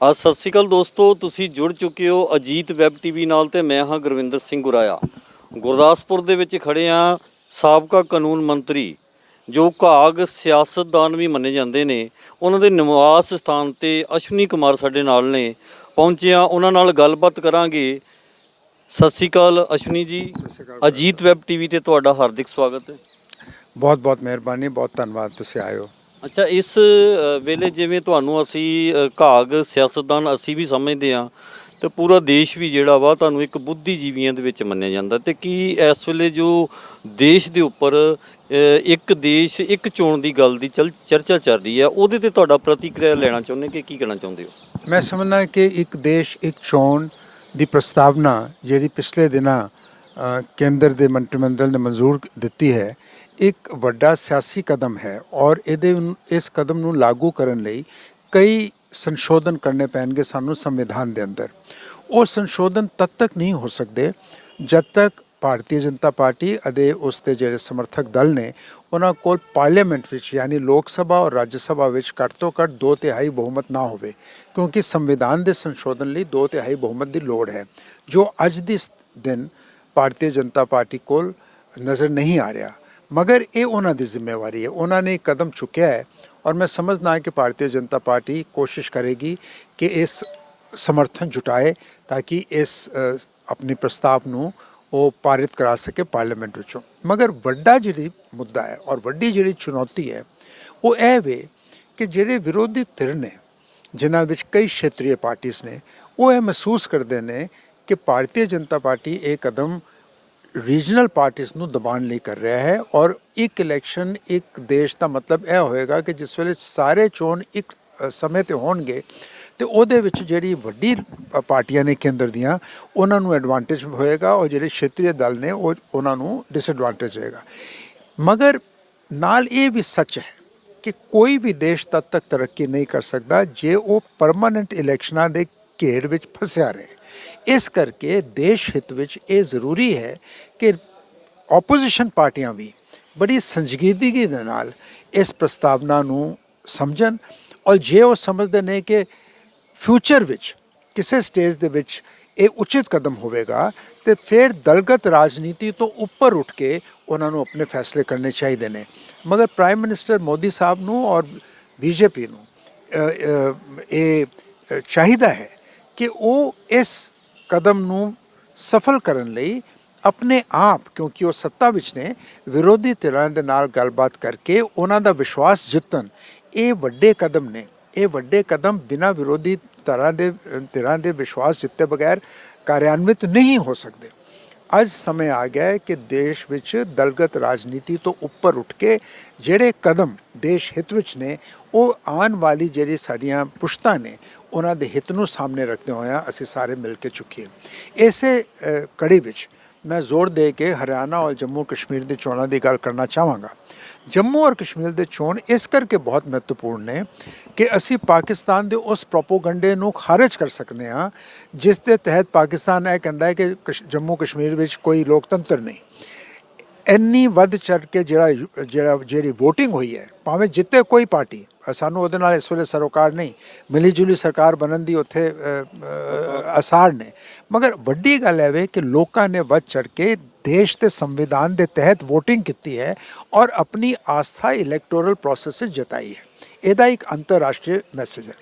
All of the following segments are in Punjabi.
ਆ ਸਤਿ ਸ਼੍ਰੀ ਅਕਾਲ ਦੋਸਤੋ ਤੁਸੀਂ ਜੁੜ ਚੁੱਕੇ ਹੋ ਅਜੀਤ ਵੈਬ ਟੀਵੀ ਨਾਲ ਤੇ ਮੈਂ ਹਾਂ ਗੁਰਵਿੰਦਰ ਸਿੰਘ ਗੁਰਾਇਆ ਗੁਰਦਾਸਪੁਰ ਦੇ ਵਿੱਚ ਖੜੇ ਆ ਸਾਬਕਾ ਕਾਨੂੰਨ ਮੰਤਰੀ ਜੋ ਘਾਗ ਸਿਆਸਤਦਾਨ ਵੀ ਮੰਨੇ ਜਾਂਦੇ ਨੇ। ਉਹਨਾਂ ਦੇ ਨਿਵਾਸ ਸਥਾਨ ਤੇ ਅਸ਼ਵਨੀ ਕੁਮਾਰ ਸਾਡੇ ਨਾਲ ਨੇ। ਪਹੁੰਚੇ ਆ ਉਹਨਾਂ ਨਾਲ ਗੱਲਬਾਤ ਕਰਾਂਗੇ। ਸਤਿ ਸ਼੍ਰੀ ਅਕਾਲ ਅਸ਼ਵਨੀ ਜੀ। ਅਜੀਤ ਵੈਬ ਟੀਵੀ ਤੇ ਤੁਹਾਡਾ ਹਾਰਦਿਕ ਸਵਾਗਤ ਹੈ। ਬਹੁਤ ਬਹੁਤ ਮਿਹਰਬਾਨੀ ਬਹੁਤ ਧੰਨਵਾਦ ਤੁਸੀਂ ਆਏ ਹੋ। ਅੱਛਾ ਇਸ ਅ, ਵੇਲੇ ਜਿਵੇਂ ਤੁਹਾਨੂੰ ਅਸੀਂ ਅ, ਘਾਗ ਸਿਆਸਤਦਾਨ ਅਸੀਂ ਵੀ ਸਮਝਦੇ ਹਾਂ ਤੇ ਪੂਰਾ ਦੇਸ਼ ਵੀ ਜਿਹੜਾ ਵਾ ਤੁਹਾਨੂੰ ਇੱਕ ਬੁੱਧੀਜੀਵੀਆਂ ਦੇ ਵਿੱਚ ਮੰਨਿਆ ਜਾਂਦਾ। ਤੇ ਕੀ ਇਸ ਵੇਲੇ ਜੋ ਦੇਸ਼ ਦੇ ਉੱਪਰ ਅ, ਇੱਕ ਦੇਸ਼ ਇੱਕ ਚੋਣ ਦੀ ਗੱਲ ਦੀ ਚਲ ਚਰਚਾ ਚੱਲ ਰਹੀ ਹੈ ਉਹਦੇ ਤੇ ਤੁਹਾਡਾ ਪ੍ਰਤੀਕਿਰਿਆ ਲੈਣਾ ਚਾਹੁੰਦੇ ਕਿ ਕੀ ਕਹਿਣਾ ਚਾਹੁੰਦੇ ਹੋ? ਮੈਂ ਸਮਝਦਾ ਕਿ ਇੱਕ ਦੇਸ਼ ਇੱਕ ਚੋਣ ਦੀ ਪ੍ਰਸਤਾਵਨਾ ਜਿਹੜੀ ਪਿਛਲੇ ਦਿਨਾਂ ਅ, ਕੇਂਦਰ ਦੇ ਮੰਤਰੀ ਮੰਡਲ ਨੇ ਮਨਜ਼ੂਰ ਦਿੱਤੀ ਹੈ ਇੱਕ ਵੱਡਾ ਸਿਆਸੀ ਕਦਮ ਹੈ ਔਰ ਇਹਦੇ ਇਸ ਕਦਮ ਨੂੰ ਲਾਗੂ ਕਰਨ ਲਈ ਕਈ ਸੰਸ਼ੋਧਨ ਕਰਨੇ ਪੈਣਗੇ ਸਾਨੂੰ ਸੰਵਿਧਾਨ ਦੇ ਅੰਦਰ। ਉਹ ਸੰਸ਼ੋਧਨ ਤਦ ਤੱਕ ਨਹੀਂ ਹੋ ਸਕਦੇ ਜਦ ਤੱਕ ਭਾਰਤੀ ਜਨਤਾ ਪਾਰਟੀ ਅਤੇ ਉਸ ਦੇ ਜਿਹੜੇ ਸਮਰਥਕ ਦਲ ਨੇ ਉਹਨਾਂ ਕੋਲ ਪਾਰਲੀਮੈਂਟ ਵਿੱਚ ਯਾਨੀ ਲੋਕ ਸਭਾ ਔਰ ਰਾਜ ਸਭਾ ਵਿੱਚ ਘੱਟ ਤੋਂ ਘੱਟ ਦੋ ਤਿਹਾਈ ਬਹੁਮਤ ਨਾ ਹੋਵੇ, ਕਿਉਂਕਿ ਸੰਵਿਧਾਨ ਦੇ ਸੰਸ਼ੋਧਨ ਲਈ ਦੋ ਤਿਹਾਈ ਬਹੁਮਤ ਦੀ ਲੋੜ ਹੈ, ਜੋ ਅੱਜ ਦੀ ਸ- ਦਿਨ ਭਾਰਤੀ ਜਨਤਾ ਪਾਰਟੀ ਕੋਲ ਨਜ਼ਰ ਨਹੀਂ ਆ ਰਿਹਾ। ਮਗਰ ਇਹ ਉਹਨਾਂ ਦੀ ਜ਼ਿੰਮੇਵਾਰੀ ਹੈ ਉਹਨਾਂ ਨੇ ਕਦਮ ਚੁੱਕਿਆ ਹੈ ਔਰ ਮੈਂ ਸਮਝਦਾ ਹਾਂ ਕਿ ਭਾਰਤੀ ਜਨਤਾ ਪਾਰਟੀ ਕੋਸ਼ਿਸ਼ ਕਰੇਗੀ ਕਿ ਇਸ ਸਮਰਥਨ ਜੁਟਾਏ ਤਾਂ ਕਿ ਇਸ ਆਪਣੇ ਪ੍ਰਸਤਾਵ ਨੂੰ ਉਹ ਪਾਰਿਤ ਕਰਾ ਸਕੇ ਪਾਰਲੀਮੈਂਟ ਵਿੱਚੋਂ ਮਗਰ ਵੱਡਾ ਜਿਹੜੀ ਮੁੱਦਾ ਹੈ ਔਰ ਵੱਡੀ ਜਿਹੜੀ ਚੁਣੌਤੀ ਹੈ ਉਹ ਇਹ ਵੇ ਕਿ ਜਿਹੜੇ ਵਿਰੋਧੀ ਧਿਰ ਨੇ ਜਿਨ੍ਹਾਂ ਵਿੱਚ ਕਈ ਖੇਤਰੀ ਪਾਰਟੀਆਂ ਨੇ ਉਹ ਇਹ ਮਹਿਸੂਸ ਕਰਦੇ ਨੇ ਕਿ ਭਾਰਤੀ ਜਨਤਾ ਪਾਰਟੀ ਇਹ ਕਦਮ ਰੀਜਨਲ ਪਾਰਟੀਆਂ ਨੂੰ ਦਬਾਉਣ ਲਈ ਕਰ ਰਿਹਾ ਹੈ ਔਰ ਇੱਕ ਇਲੈਕਸ਼ਨ ਇੱਕ ਦੇਸ਼ ਦਾ ਮਤਲਬ ਇਹ ਹੋਏਗਾ ਕਿ ਜਿਸ ਵੇਲੇ ਸਾਰੇ ਚੋਣ ਇੱਕ ਸਮੇਂ ਤੇ ਹੋਣਗੇ, ਤੇ ਉਹਦੇ ਵਿੱਚ ਜਿਹੜੀ ਵੱਡੀ ਪਾਰਟੀਆਂ ਨੇ ਕੇਂਦਰ ਦੀਆਂ, ਉਹਨਾਂ ਨੂੰ ਐਡਵਾਂਟੇਜ ਹੋਏਗਾ ਔਰ ਜਿਹੜੇ ਖੇਤਰੀ ਦਲ ਨੇ ਉਹ, ਉਹਨਾਂ ਨੂੰ ਡਿਸਐਡਵਾਂਟੇਜ ਹੋਏਗਾ। ਮਗਰ ਨਾਲ ਇਹ ਵੀ ਸੱਚ ਹੈ ਕਿ ਕੋਈ ਵੀ ਦੇਸ਼ ਤਦ ਤੱਕ ਤਰੱਕੀ ਨਹੀਂ ਕਰ ਸਕਦਾ ਜੇ ਉਹ ਪਰਮਾਨੈਂਟ ਇਲੈਕਸ਼ਨਾਂ ਦੇ ਘੇੜ ਵਿੱਚ ਫਸਿਆ ਰਹੇ। ਇਸ ਕਰਕੇ ਦੇਸ਼ ਹਿੱਤ ਵਿੱਚ ਇਹ ਜ਼ਰੂਰੀ ਹੈ ਕਿ ਆਪੋਜੀਸ਼ਨ ਪਾਰਟੀਆਂ ਵੀ ਬੜੀ ਸੰਜੀਦਗੀ ਦੇ ਨਾਲ ਇਸ ਪ੍ਰਸਤਾਵਨਾ ਨੂੰ ਸਮਝਣ ਔਰ ਜੇ ਉਹ ਸਮਝਦੇ ਨੇ ਕਿ ਫਿਊਚਰ ਵਿੱਚ ਕਿਸੇ ਸਟੇਜ ਦੇ ਵਿੱਚ ਇਹ ਉਚਿਤ ਕਦਮ ਹੋਵੇਗਾ ਤੇ ਫਿਰ ਦਲਗਤ ਰਾਜਨੀਤੀ ਤੋਂ ਉੱਪਰ ਉੱਠ ਕੇ ਉਹਨਾਂ ਨੂੰ ਆਪਣੇ ਫੈਸਲੇ ਕਰਨੇ ਚਾਹੀਦੇ ਨੇ। ਮਗਰ ਪ੍ਰਾਈਮ ਮਿਨਿਸਟਰ ਮੋਦੀ ਸਾਹਿਬ ਨੂੰ ਔਰ ਬੀਜੇਪੀ ਨੂੰ ਅ, ਅ, ਇਹ ਚਾਹੀਦਾ ਹੈ ਕਿ ਉਹ ਇਸ ਕਦਮ ਨੂੰ ਸਫਲ ਕਰਨ ਲਈ ਆਪਣੇ ਆਪ, ਕਿਉਂਕਿ ਉਹ ਸੱਤਾ ਵਿੱਚ ਨੇ, ਵਿਰੋਧੀ ਧਿਰਾਂ ਦੇ ਨਾਲ ਗੱਲਬਾਤ ਕਰਕੇ ਉਹਨਾਂ ਦਾ ਵਿਸ਼ਵਾਸ ਜਿੱਤਣ, ਇਹ ਵੱਡੇ ਕਦਮ ਨੇ। ਇਹ ਵੱਡੇ ਕਦਮ ਬਿਨਾਂ ਵਿਰੋਧੀ ਧਿਰਾਂ ਦੇ ਧਿਰਾਂ ਦੇ ਵਿਸ਼ਵਾਸ ਜਿੱਤੇ ਬਗੈਰ ਕਾਰਿਆਨਵਿਤ ਨਹੀਂ ਹੋ ਸਕਦੇ। ਅੱਜ ਸਮੇਂ ਆ ਗਿਆ ਹੈ ਕਿ ਦੇਸ਼ ਵਿੱਚ ਦਲਗਤ ਰਾਜਨੀਤੀ ਤੋਂ ਉੱਪਰ ਉੱਠ ਕੇ ਜਿਹੜੇ ਕਦਮ ਦੇਸ਼ ਹਿੱਤ ਵਿੱਚ ਨੇ, ਉਹ ਆਉਣ ਵਾਲੀ ਜਿਹੜੀ ਸਾਡੀਆਂ ਪੁਸ਼ਤਾਂ ਨੇ ਉਹਨਾਂ ਦੇ ਹਿੱਤ ਨੂੰ ਸਾਹਮਣੇ ਰੱਖਦੇ ਹੋਇਆ ਅਸੀਂ ਸਾਰੇ ਮਿਲ ਕੇ ਚੁੱਕੀਏ। ਇਸੇ ਕੜੀ ਵਿੱਚ ਮੈਂ ਜ਼ੋਰ ਦੇ ਕੇ ਹਰਿਆਣਾ ਔਰ ਜੰਮੂ ਕਸ਼ਮੀਰ ਦੇ ਚੋਣਾਂ ਦੀ ਗੱਲ ਕਰਨਾ ਚਾਹਾਂਗਾ। ਜੰਮੂ ਔਰ ਕਸ਼ਮੀਰ ਦੇ ਚੋਣ ਇਸ ਕਰਕੇ ਬਹੁਤ ਮਹੱਤਵਪੂਰਨ ਨੇ ਕਿ ਅਸੀਂ ਪਾਕਿਸਤਾਨ ਦੇ ਉਸ ਪ੍ਰੋਪੋਗੰਡੇ ਨੂੰ ਖਾਰਜ ਕਰ ਸਕਦੇ ਹਾਂ, ਜਿਸ ਦੇ ਤਹਿਤ ਪਾਕਿਸਤਾਨ ਇਹ ਕਹਿੰਦਾ ਹੈ ਕਿ ਕਸ਼- ਜੰਮੂ ਕਸ਼ਮੀਰ ਵਿੱਚ ਕੋਈ ਲੋਕਤੰਤਰ ਨਹੀਂ। ਇੰਨੀ ਵੱਧ ਚੜ ਕੇ ਜਿਹੜਾ ਜਿਹੜਾ, ਜਿਹੜੀ VOTING ਹੋਈ ਹੈ, ਭਾਵੇਂ ਜਿੱਤੇ ਕੋਈ ਪਾਰਟੀ ਸਾਨੂੰ ਉਹਦੇ ਨਾਲ ਇਸ ਵੇਲੇ ਸਰੋਕਾਰ ਨਹੀਂ ਮਿਲੀ ਜੁਲੀ ਸਰਕਾਰ ਬਣਨ ਦੀ ਉੱਥੇ ਅ, ਅ, ਆਸਾਰ ਨੇ। ਮਗਰ ਵੱਡੀ ਗੱਲ ਹੈ ਵੇ ਕਿ ਲੋਕਾਂ ਨੇ ਵੱਧ ਚੜ ਕੇ ਦੇਸ਼ ਦੇ ਸੰਵਿਧਾਨ ਦੇ ਤਹਿਤ VOTING ਕੀਤੀ ਹੈ ਔਰ ਆਪਣੀ ਆਸਥਾ ਇਲੈਕਟੋਰਲ ਪ੍ਰੋਸੈਸ ਵਿੱਚ ਜਤਾਈ ਹੈ। ਇਹਦਾ ਇੱਕ ਅੰਤਰਰਾਸ਼ਟਰੀ ਮੈਸੇਜ ਹੈ।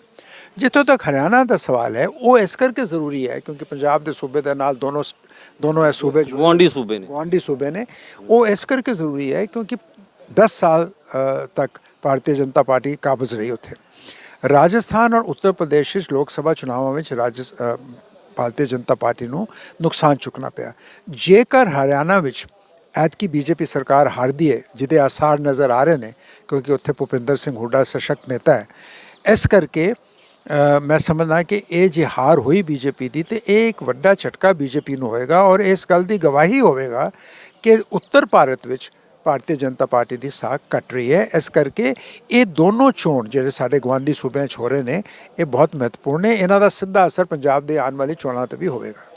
ਜਿੱਥੋਂ ਤੱਕ ਹਰਿਆਣਾ ਦਾ ਸਵਾਲ ਹੈ ਉਹ ਇਸ ਕਰਕੇ ਜ਼ਰੂਰੀ ਹੈ ਕਿਉਂਕਿ ਪੰਜਾਬ ਦੇ ਸੂਬੇ ਦੇ ਨਾਲ ਦੋਨੋਂ ਦੋਨੋਂ ਇਹ ਸੂਬੇ ਗੁਆਂਢੀ ਸੂਬੇ ਨੇ। ਗੁਆਂਢੀ ਸੂਬੇ ਨੇ। ਉਹ ਇਸ ਕਰਕੇ ਜ਼ਰੂਰੀ ਹੈ ਕਿਉਂਕਿ 10 ਸਾਲ ਤੱਕ ਭਾਰਤੀ ਜਨਤਾ ਪਾਰਟੀ ਕਾਬਜ਼ ਰਹੀ ਉੱਥੇ। ਰਾਜਸਥਾਨ ਔਰ ਉੱਤਰ ਪ੍ਰਦੇਸ਼ ਵਿੱਚ ਲੋਕ ਸਭਾ ਚੁਣਾਵਾਂ ਵਿੱਚ ਰਾਜ ਭਾਰਤੀ ਜਨਤਾ ਪਾਰਟੀ ਨੂੰ ਨੁਕਸਾਨ ਚੁੱਕਣਾ ਪਿਆ। ਜੇਕਰ ਹਰਿਆਣਾ ਵਿੱਚ ਐਤਕੀ ਬੀਜੇਪੀ ਸਰਕਾਰ ਹਾਰਦੀ ਹੈ ਜਿਹਦੇ ਆਸਾਰ ਨਜ਼ਰ ਆ ਰਹੇ ਨੇ, ਕਿਉਂਕਿ ਉੱਥੇ ਭੁਪਿੰਦਰ ਸਿੰਘ ਹੁੱਡਾ ਸਸ਼ਕਤ ਨੇਤਾ ਹੈ, ਇਸ ਕਰਕੇ ਮੈਂ ਸਮਝਦਾ ਕਿ ਇਹ ਜੇ ਹਾਰ ਹੋਈ ਬੀਜੇਪੀ ਦੀ, ਤੇ ਇਹ ਇੱਕ ਵੱਡਾ ਝਟਕਾ ਬੀਜੇਪੀ ਨੂੰ ਹੋਏਗਾ ਔਰ ਇਸ ਗੱਲ ਦੀ ਗਵਾਹੀ ਹੋਵੇਗਾ ਕਿ ਉੱਤਰ ਭਾਰਤ ਵਿੱਚ ਭਾਰਤੀ ਜਨਤਾ ਪਾਰਟੀ ਦੀ ਸਾਖ ਕੱਟ ਰਹੀ ਹੈ। ਇਸ ਕਰਕੇ ਇਹ ਦੋਨੋਂ ਚੋਣ ਜਿਹੜੇ ਸਾਡੇ ਗਵਾਂਢੀ ਸੂਬਿਆਂ 'ਚ ਹੋ ਰਹੇ ਨੇ, ਇਹ ਬਹੁਤ ਮਹੱਤਵਪੂਰਨ ਨੇ। ਇਹਨਾਂ ਦਾ ਸਿੱਧਾ ਅਸਰ ਪੰਜਾਬ ਦੇ ਆਉਣ ਵਾਲੀ ਚੋਣਾਂ ਤੇ ਵੀ ਹੋਵੇਗਾ।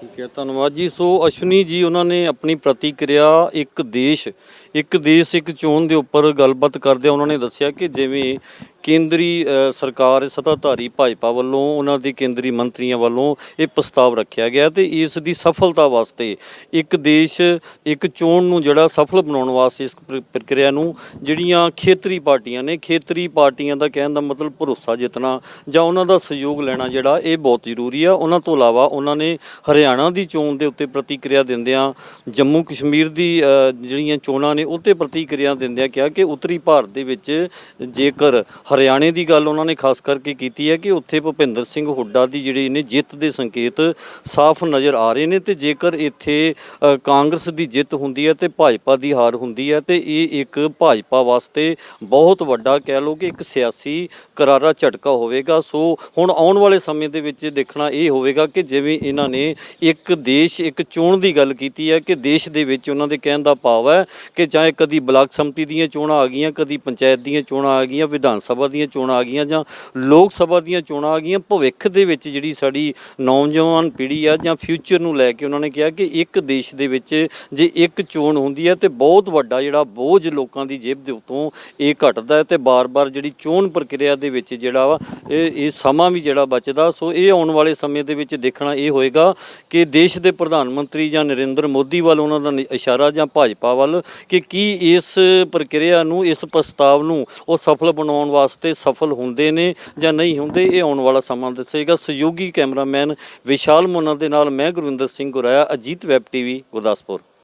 ਠੀਕ ਹੈ, ਧੰਨਵਾਦ ਜੀ। ਸੋ ਅਸ਼ਵਨੀ ਜੀ, ਉਹਨਾਂ ਨੇ ਆਪਣੀ ਪ੍ਰਤੀਕਿਰਿਆ ਇੱਕ ਦੇਸ਼ ਇੱਕ ਦੇਸ਼, ਇੱਕ ਚੋਣ ਦੇ ਉੱਪਰ ਗੱਲਬਾਤ ਕਰਦੇ ਉਹਨਾਂ ਨੇ ਦੱਸਿਆ ਕਿ ਜਿਵੇਂ ਕੇਂਦਰੀ ਸਰਕਾਰ, ਸੱਤਾਧਾਰੀ ਭਾਜਪਾ ਵੱਲੋਂ, ਉਹਨਾਂ ਦੇ ਕੇਂਦਰੀ ਮੰਤਰੀਆਂ ਵੱਲੋਂ ਇਹ ਪ੍ਰਸਤਾਵ ਰੱਖਿਆ ਗਿਆ ਤੇ ਇਸ ਦੀ ਸਫਲਤਾ ਵਾਸਤੇ ਇੱਕ ਦੇਸ਼, ਇੱਕ ਚੋਣ ਨੂੰ ਜਿਹੜਾ ਸਫਲ ਬਣਾਉਣ ਵਾਸਤੇ ਇਸ ਪ੍ਰਕਿਰਿਆ ਨੂੰ ਜਿਹੜੀਆਂ ਖੇਤਰੀ ਪਾਰਟੀਆਂ ਨੇ, ਖੇਤਰੀ ਪਾਰਟੀਆਂ ਦਾ ਕਹਿਣ ਦਾ ਮਤਲਬ ਭਰੋਸਾ ਜਿੱਤਣਾ ਜਾਂ ਉਹਨਾਂ ਦਾ ਸਹਿਯੋਗ ਲੈਣਾ ਜਿਹੜਾ ਇਹ ਬਹੁਤ ਜ਼ਰੂਰੀ ਆ। ਉਹਨਾਂ ਤੋਂ ਇਲਾਵਾ ਉਹਨਾਂ ਨੇ ਹਰਿਆਣਾ ਦੀ ਚੋਣ ਦੇ ਉੱਤੇ ਪ੍ਰਤੀਕਿਰਿਆ ਦਿੰਦਿਆਂ, ਜੰਮੂ ਕਸ਼ਮੀਰ ਦੀ ਜਿਹੜੀਆਂ ਚੋਣਾਂ ਨੇ ਉੱਤੇ ਪ੍ਰਤੀਕਿਰਿਆ ਦਿੰਦਿਆਂ ਕਿਹਾ ਕਿ ਉੱਤਰੀ ਭਾਰਤ ਦੇ ਵਿੱਚ ਜੇਕਰ ਹਰਿਆਣੇ ਦੀ ਗੱਲ ਉਹਨਾਂ ਨੇ ਖਾਸ ਕਰਕੇ ਕੀਤੀ ਹੈ ਕਿ ਉੱਥੇ ਭੁਪਿੰਦਰ ਸਿੰਘ ਹੁੱਡਾ ਦੀ ਜਿਹੜੀ ਨੇ ਜਿੱਤ ਦੇ ਸੰਕੇਤ ਸਾਫ਼ ਨਜ਼ਰ ਆ ਰਹੇ ਨੇ ਤੇ ਜੇਕਰ ਇੱਥੇ ਕਾਂਗਰਸ ਦੀ ਜਿੱਤ ਹੁੰਦੀ ਹੈ ਤੇ ਭਾਜਪਾ ਦੀ ਹਾਰ ਹੁੰਦੀ ਹੈ ਤੇ ਇਹ ਇੱਕ ਭਾਜਪਾ ਵਾਸਤੇ ਬਹੁਤ ਵੱਡਾ ਕਹਿ ਲਓ ਕਿ ਇੱਕ ਸਿਆਸੀ ਕਰਾਰਾ ਝਟਕਾ ਹੋਵੇਗਾ। ਸੋ ਹੁਣ ਆਉਣ ਵਾਲੇ ਸਮੇਂ ਦੇ ਵਿੱਚ ਦੇਖਣਾ ਇਹ ਹੋਵੇਗਾ ਕਿ ਜਿਵੇਂ ਇਹਨਾਂ ਨੇ ਇੱਕ ਦੇਸ਼, ਇੱਕ ਚੋਣ ਦੀ ਗੱਲ ਕੀਤੀ ਹੈ ਕਿ ਦੇਸ਼ ਦੇ ਵਿੱਚ ਉਹਨਾਂ ਦੇ ਕਹਿਣ ਦਾ ਭਾਵ ਹੈ ਕਿ ਚਾਹੇ ਕਦੀ ਬਲਾਕ ਸੰਮਤੀ ਦੀਆਂ ਚੋਣਾਂ ਆ ਗਈਆਂ, ਕਦੀ ਪੰਚਾਇਤ ਦੀਆਂ ਚੋਣਾਂ ਆ ਗਈਆਂ, ਵਿਧਾਨ ਸਭਾ ਸਭਾ ਦੀਆਂ ਚੋਣਾਂ ਆ ਗਈਆਂ ਜਾਂ ਲੋਕ ਸਭਾ ਦੀਆਂ ਚੋਣਾਂ ਆ ਗਈਆਂ, ਭਵਿੱਖ ਦੇ ਵਿੱਚ ਜਿਹੜੀ ਸਾਡੀ ਨੌਜਵਾਨ ਪੀੜ੍ਹੀ ਆ ਜਾਂ ਫਿਊਚਰ ਨੂੰ ਲੈ ਕੇ ਉਹਨਾਂ ਨੇ ਕਿਹਾ ਕਿ ਇੱਕ ਦੇਸ਼ ਦੇ ਵਿੱਚ ਜੇ ਇੱਕ ਚੋਣ ਹੁੰਦੀ ਹੈ ਤੇ ਬਹੁਤ ਵੱਡਾ ਜਿਹੜਾ ਬੋਝ ਲੋਕਾਂ ਦੀ ਜੇਬ ਦੇ ਉੱਤੋਂ ਇਹ ਘਟਦਾ ਹੈ ਤੇ ਬਾਰ-ਬਾਰ ਜਿਹੜੀ ਚੋਣ ਪ੍ਰਕਿਰਿਆ ਦੇ ਵਿੱਚ ਜਿਹੜਾ ਵਾ, ਇਹ ਇਹ ਸਮਾਂ ਵੀ ਜਿਹੜਾ ਬਚਦਾ। ਸੋ ਇਹ ਆਉਣ ਵਾਲੇ ਸਮੇਂ ਦੇ ਵਿੱਚ ਦੇਖਣਾ ਇਹ ਹੋਏਗਾ ਕਿ ਦੇਸ਼ ਦੇ ਪ੍ਰਧਾਨ ਮੰਤਰੀ ਜਾਂ ਨਰਿੰਦਰ ਮੋਦੀ ਵੱਲ ਉਹਨਾਂ ਦਾ ਇਸ਼ਾਰਾ ਜਾਂ ਭਾਜਪਾ ਵੱਲ ਕਿ ਕੀ ਇਸ ਪ੍ਰਕਿਰਿਆ ਨੂੰ, ਇਸ ਪ੍ਰਸਤਾਵ ਨੂੰ ਉਹ ਸਫਲ ਬਣਾਉਣ ਵਾਸਤੇ ਸਫਲ ਹੁੰਦੇ ਨੇ ਜਾਂ ਨਹੀਂ ਹੁੰਦੇ, ਇਹ ਆਉਣ ਵਾਲਾ ਸਮਾਂ ਦੱਸੇਗਾ। ਸਹਿਯੋਗੀ ਕੈਮਰਾਮੈਨ ਵਿਸ਼ਾਲ ਮੋਨਾ ਦੇ ਨਾਲ ਮੈਂ ਗੁਰਵਿੰਦਰ ਸਿੰਘ ਗੁਰਾਇਆ, ਅਜੀਤ ਵੈਬ ਟੀਵੀ, ਗੁਰਦਾਸਪੁਰ।